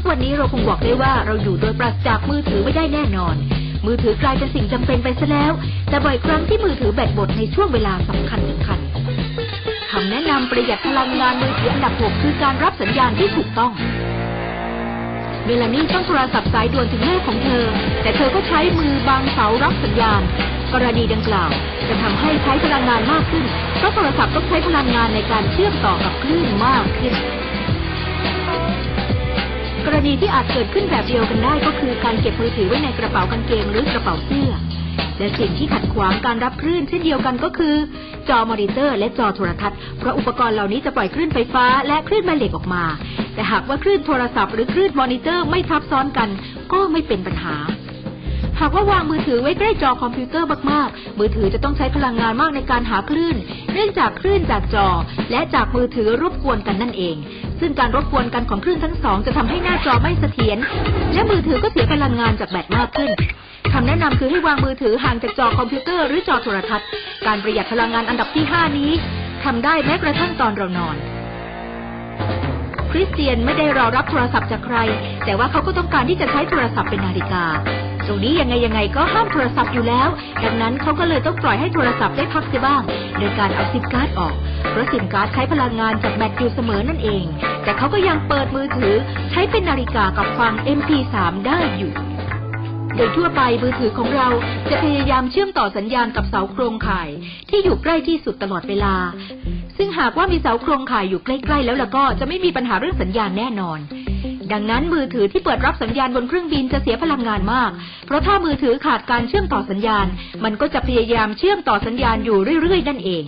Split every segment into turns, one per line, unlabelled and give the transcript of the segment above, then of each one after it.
กวันนี้เราคงบอกได้ว่าเราอยู่โดยปราศจากมือถือไม่ได้แน่นอน มือถือกลายเป็นสิ่งจำเป็นไปซะแล้ว แต่บ่อยครั้งที่มือถือแบตหมดในช่วงเวลาสำคัญสำคัญคำแนะนำประหยัดพลังงานมือถืออันดับหกคือการรับสัญญาณที่ถูกต้องเมลานี่ต้องโทรศัพท์สายด่วนถึงแม่ของเธอ แต่เธอก็ใช้มือบางเสารับสัญญาณ กรณีดังกล่าว จะทำให้ใช้พลังงานมากขึ้น เพราะโทรศัพท์ต้องใช้พลังงานในการเชื่อมต่อกับคลื่นมากขึ้น ณีที่อาจเกิดขึ้นแบบเดียวกันได้ก็คือการเก็บมือถือไว้ในกระเป๋ากางเกงหรือกระเป๋าเสื้อ และสิ่งที่ขัดขวางการรับคลื่นเช่นเดียวกันก็คือ จอมอนิเตอร์ และจอโทรทัศน์เพราะอุปกรณ์เหล่านี้จะปล่อยคลื่นไฟฟ้าและคลื่นแม่เหล็กออกมา แต่หากว่าคลื่นโทรศัพท์หรือคลื่นมอนิเตอร์ไม่ทับซ้อนกัน ก็ไม่เป็นปัญหา หากว่าวางมือถือไว้ใกล้จอคอมพิวเตอร์มากๆ มือถือจะต้องใช้พลังงานมากในการหาคลื่น เนื่องจากคลื่นจากจอ และจากมือถือรบกวนกันนั่นเอง ซึ่งการรบกวนกันของคลื่นทั้งสองจะทำให้หน้าจอไม่เสถียร และมือถือก็เสียพลังงานจากแบตมากขึ้นคำแนะนำคือให้วางมือถือห่างจากจอคอมพิวเตอร์หรือจอโทรทัศน์ การประหยัดพลังงานอันดับที่ 5 นี้ทำได้แม้กระทั่งตอนเรานอนคริสเตียนไม่ได้รอรับโทรศัพท์จากใคร แต่ว่าเขาก็ต้องการที่จะใช้โทรศัพท์เป็นนาฬิกา ตรงนี้ยังไงยังไงก็ห้ามโทรศัพท์อยู่แล้ว ดังนั้นเขาก็เลยต้องปล่อยให้โทรศัพท์ได้พักเสียบ้าง โดยการเอาซิมการ์ดออก เพราะซิมการ์ดใช้พลังงานจากแบตอยู่เสมอนั่นเอง แต่เขาก็ยังเปิดมือถือใช้เป็นนาฬิกากับฟัง MP3 ได้อยู่โดยทั่วไปมือถือของเราจะพยายามเชื่อมต่อสัญญาณกับเสาโครงข่าย ที่อยู่ใกล้ที่สุดตลอดเวลา ซึ่งหากว่ามีเสาโครงข่ายอยู่ใกล้ ๆ แล้วล่ะก็จะไม่มีปัญหาเรื่องสัญญาณแน่นอน ดังนั้นมือถือที่เปิดรับสัญญาณบนเครื่องบินจะเสียพลังงานมาก เพราะถ้ามือถือขาดการเชื่อมต่อสัญญาณ มันก็จะพยายามเชื่อมต่อสัญญาณอยู่เรื่อยๆ นั่นเอง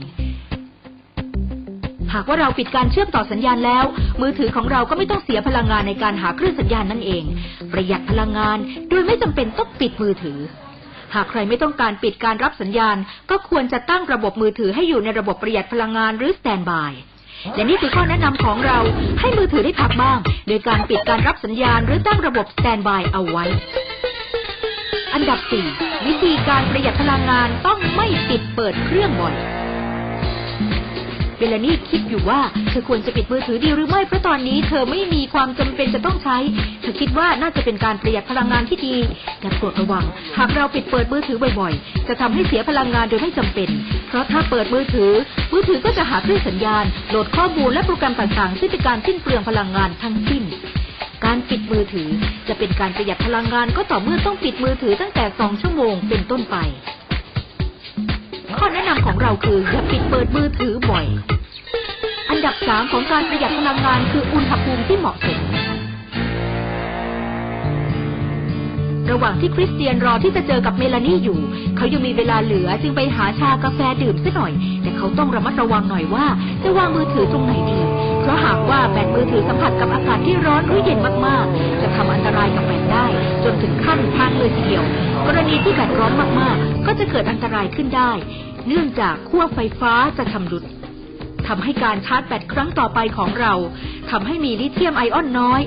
หากว่าเราปิดการเชื่อมต่อสัญญาณแล้ว มือถือของเราก็ไม่ต้องเสียพลังงานในการหาคลื่นสัญญาณนั่นเอง ประหยัดพลังงานโดยไม่จำเป็นต้องปิดมือถือหากใครไม่ต้องการปิดการรับสัญญาณ ก็ควรจะตั้งระบบมือถือให้อยู่ในระบบประหยัดพลังงานหรือสแตนบาย และนี่คือข้อแนะนำของเราให้มือถือได้พักบ้าง โดยการปิดการรับสัญญาณหรือตั้งระบบสแตนบายเอาไว้ อันดับ 4 วิธีการประหยัดพลังงานต้องไม่ปิดเปิดเครื่องบ่อย เบลานี่คิดอยู่ว่าเธอควรจะปิดมือถือดีหรือไม่เพราะตอนนี้เธอไม่มีความจำเป็นจะต้องใช้ เธอคิดว่าน่าจะเป็นการประหยัดพลังงานที่ดีแต่โปรดระวัง หากเราปิดเปิดมือถือบ่อยๆ จะทำให้เสียพลังงานโดยไม่จำเป็น เพราะถ้าเปิดมือถือ มือถือก็จะหาคลื่นสัญญาณโหลดข้อมูลและโปรแกรมต่างๆ ซึ่งเป็นการสิ้นเปลืองพลังงานทั้งสิ้นการปิดมือถือจะเป็นการประหยัดพลังงานก็ต่อเมื่อต้องปิดมือถือตั้งแต่ 2 ชั่วโมงเป็นต้นไป ข้อแนะนำของเราคืออย่าปิดเปิดมือถือ อย อันดับสามของการประหยัดพลังงานคืออุณหภูมิที่เหมาะสม ระหว่างที่คริสเตียนรอที่จะเจอกับเมลานี่อยู่ เขายังมีเวลาเหลือจึงไปหาชากาแฟดื่มสักหน่อย แต่เขาต้องระมัดระวังหน่อยว่า จะวางมือถือตรงไหนดี เพราะหากว่าแบตมือถือสัมผัสกับอากาศที่ร้อนหรือเย็นมากๆ จะทำอันตรายกับแบตได้ จนถึงขั้นพังเลยทีเดียว กรณีที่แบตร้อนมากๆ ก็จะเกิดอันตรายขึ้นได้เนื่องจากขั้วไฟฟ้าจะชำรุด ทำให้การชาร์จแบตครั้งต่อไปของเราทำให้มีลิเธียมไอออนน้อย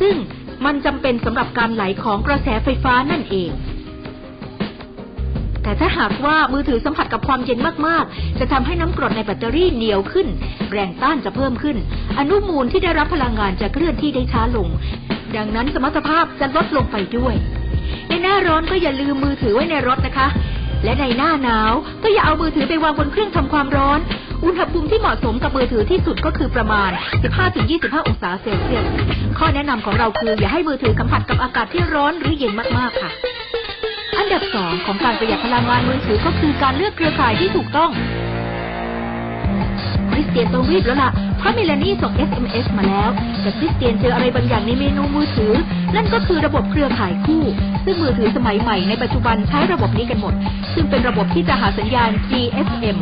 ซึ่งมันจำเป็นสำหรับการไหลของกระแสไฟฟ้านั่นเอง แต่ถ้าหากว่ามือถือสัมผัสกับความเย็นมากๆ จะทำให้น้ำกรดในแบตเตอรี่เหนียวขึ้น แรงต้านจะเพิ่มขึ้น อนุมูลที่ได้รับพลังงานจะเคลื่อนที่ได้ช้าลง ดังนั้นสมรรถภาพจะลดลงไปด้วย ในหน้าร้อนก็อย่าลืมมือถือไว้ในรถนะคะ และในหน้าหนาว ก็อย่าเอามือถือไปวางบนเครื่องทำความร้อน อุณหภูมิที่เหมาะสมกับมือถือที่สุดก็คือประมาณ 15-25 องศาเซลเซียส ข้อแนะนำของเราคือ อย่าให้มือถือสัมผัสกับอากาศที่ร้อนหรือเย็นมากๆค่ะ อันดับสองของการประหยัดพลังงานมือถือก็คือการเลือกเครือข่ายที่ถูกต้อง ตียนต้องรีบแล้วล่ะ เพราะเมลานี่ส่ง SMS มาแล้ว แต่คริสเตียนเจออะไรบางอย่างในเมนูมือถือ นั่นก็คือระบบเครือข่ายคู่ ซึ่งมือถือสมัยใหม่ในปัจจุบันใช้ระบบนี้กันหมด ซึ่งเป็นระบบที่จะหาสัญญาณ GSM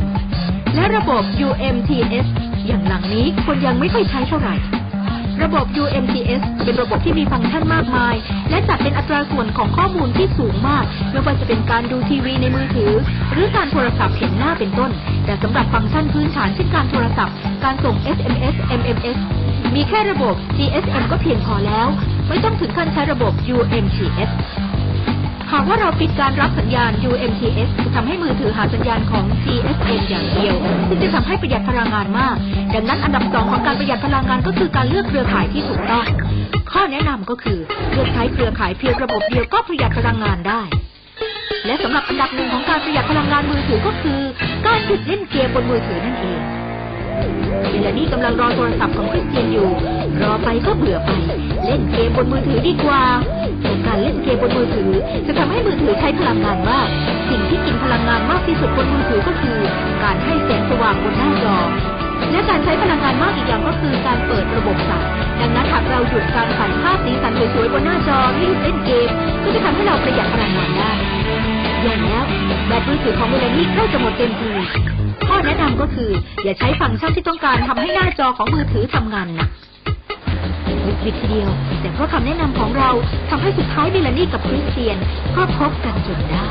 และระบบ UMTS อย่างหลังนี้คนยังไม่ค่อยใช้เท่าไหร่ ระบบ UMTS เป็นระบบที่มีฟังก์ชันมากมาย และจัดเป็นอัตราส่วนของข้อมูลที่สูงมาก ไม่ว่าจะเป็นการดูทีวีในมือถือ หรือการโทรศัพท์เห็นหน้าเป็นต้น แต่สำหรับฟังก์ชันพื้นฐานเช่นการโทรศัพท์ การส่ง SMS MMS มีแค่ระบบ GSM ก็เพียงพอแล้ว ไม่ต้องถึงขั้นใช้ระบบ UMTS หากว่าเราปิดการรับสัญญาณ UMTS จะทำให้มือถือหาสัญญาณของ GSM อย่างเดียว ซึ่งจะทำให้ประหยัดพลังงานมาก ดังนั้นอันดับสองของการประหยัดพลังงานก็คือการเลือกเครือข่ายที่ถูกต้อง ข้อแนะนำก็คือเลือกใช้เครือข่ายเพียงระบบเดียวก็ประหยัดพลังงานได้ และสำหรับอันดับหนึ่งของการประหยัดพลังงานมือถือก็คือ การหยุดเล่นเกมบนมือถือนั่นเอง เวลานี้กำลังรอโทรศัพท์ของคริสเตียนอยู่ รอไปก็เบื่อไป เล่นเกมบนมือถือดีกว่าการเล่นเกมบนมือถือ จะทำให้มือถือใช้พลังงานมาก สิ่งที่กินพลังงานมากที่สุดบนมือถือก็คือ การให้แสงสว่างบนหน้าจอ และการใช้พลังงานมากอีกอย่างก็คือการเปิดระบบสั่งดังนั้นหากเราหยุดการถ่ายภาพสีสันสวยๆบนหน้าจอที่เล่นเกม ก็จะทำให้เราประหยัดพลังงานได้อย่างแล้วแบตมือถือของเมลานี่ใกล้จะหมดเต็มที ข้อแนะนำก็คือ อย่าใช้ฟังก์ชันที่ต้องการทำให้หน้าจอของมือถือทำงานหนักวิดวิดทีเดียว แต่เพราะคำแนะนำของเราทำให้สุดท้ายเมลานี่กับคริสเตียนก็พบกันจนได้